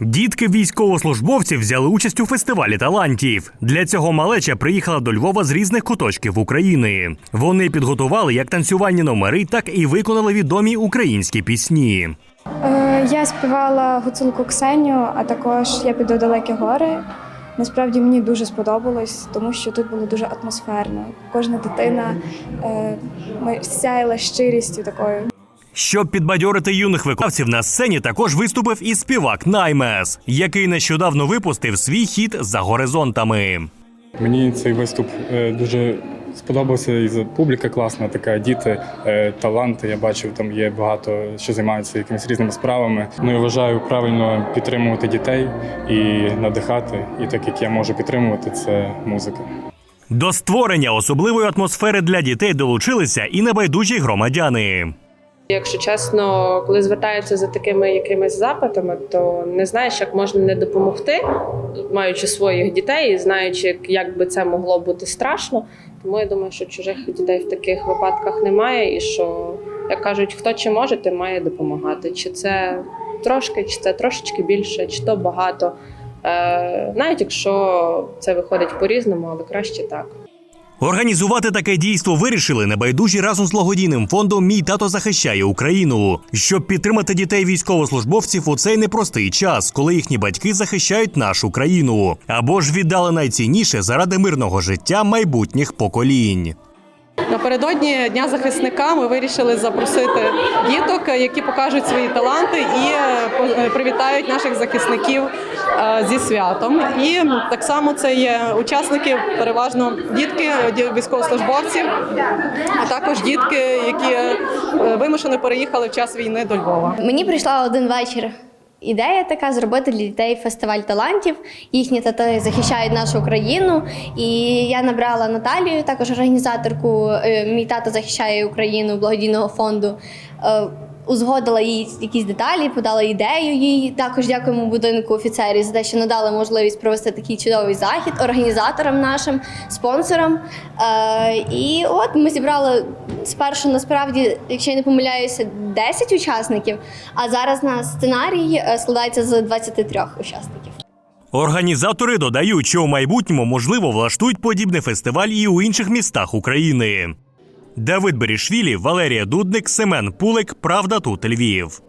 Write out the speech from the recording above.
Дітки військовослужбовців взяли участь у фестивалі талантів. Для цього малеча приїхала до Львова з різних куточків України. Вони підготували як танцювальні номери, так і виконали відомі українські пісні. Е, Я співала гуцулку Ксенію, а також я піду далекі гори. Насправді мені дуже сподобалось, тому що тут було дуже атмосферно. Кожна дитина е, сяяла щирістю такою. Щоб підбадьорити юних виконавців на сцені, також виступив і співак Наймес, який нещодавно випустив свій хіт за горизонтами. Мені цей виступ е, дуже сподобався. І публіка класна, така діти, е, таланти. Я бачив, там є багато що займаються якимись різними справами. Ну я вважаю правильно підтримувати дітей і надихати. І так як я можу підтримувати, це музика. До створення особливої атмосфери для дітей долучилися і небайдужі громадяни. Якщо чесно, коли звертаються за такими якимись запитами, то не знаєш, як можна не допомогти, маючи своїх дітей і знаючи, як би це могло бути страшно. Тому я думаю, що чужих дітей в таких випадках немає, і що, як кажуть, хто чи може, тим має допомагати. Чи це трошки, чи це трошечки більше, чи то багато. Е, навіть якщо це виходить по-різному, але краще так. Організувати таке дійство вирішили небайдужі разом з благодійним фондом Мій тато захищає Україну, щоб підтримати дітей військовослужбовців у цей непростий час, коли їхні батьки захищають нашу країну, або ж віддали найцінніше заради мирного життя майбутніх поколінь. Напередодні Дня захисника ми вирішили запросити діток, які покажуть свої таланти і е, е, привітають наших захисників е, зі святом. І так само це є учасники, переважно дітки ді- військовослужбовців, а також дітки, які е, вимушено переїхали в час війни до Львова. Мені прийшла один вечір. Ідея така зробити для дітей фестиваль талантів. Їхні тати захищають нашу країну. І я набрала Наталію, також організаторку е, Мій тато захищає Україну благодійного фонду. Е, Узгодила їй якісь деталі, подала ідею їй. Також дякуємо будинку офіцерів за те, що надали можливість провести такий чудовий захід організаторам нашим, спонсорам. Е, і от ми зібрали спершу, насправді, якщо я не помиляюся, 10 учасників. А зараз на сценарій е, складається з 23 учасників. Організатори додають, що у майбутньому можливо влаштують подібний фестиваль і у інших містах України. Давид Берішвілі, Валерія Дудник, Семен Пулик. Правда тут Львів.